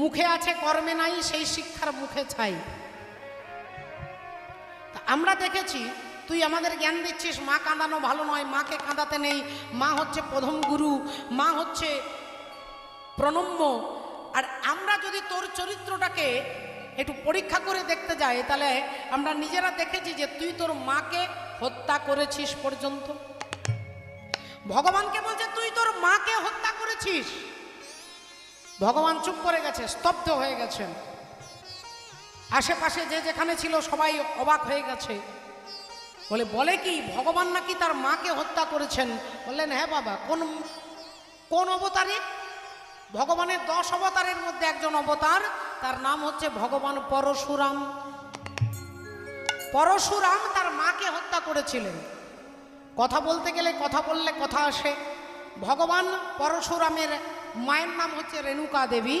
মুখে আছে, কর্মে নাই, সেই শিক্ষার মুখে ছাই। আমরা দেখেছি, তুই আমাদের জ্ঞান দিচ্ছিস, মা কাঁদানো ভালো নয়, মাকে কাঁদাতে নেই, মা হচ্ছে প্রথম গুরু, মা হচ্ছে প্রণম্য। আর আমরা যদি তোর চরিত্রটাকে একটু পরীক্ষা করে দেখতে যাই, তাহলে আমরা নিজেরা দেখেছি যে তুই তোর মাকে হত্যা করেছিস পর্যন্ত। ভগবানকে বলছে, তুই তোর মাকে হত্যা করেছিস? ভগবান চুপ করে গেছে, স্তব্ধ হয়ে গেছেন। আশেপাশে যে যেখানে ছিল সবাই অবাক হয়ে গেছে। বলে বলে কি, ভগবান নাকি তার মাকে হত্যা করেছেন? বললেন হ্যাঁ বাবা, কোন কোন অবতারে ভগবানের দশ অবতারের মধ্যে একজন অবতার, তার নাম হচ্ছে ভগবান পরশুরাম। পরশুরাম তার মাকে হত্যা করেছিলেন। কথা বলতে গেলে কথা বললে কথা আসে। ভগবান পরশুরামের মায়ের নাম হচ্ছে রেণুকা দেবী।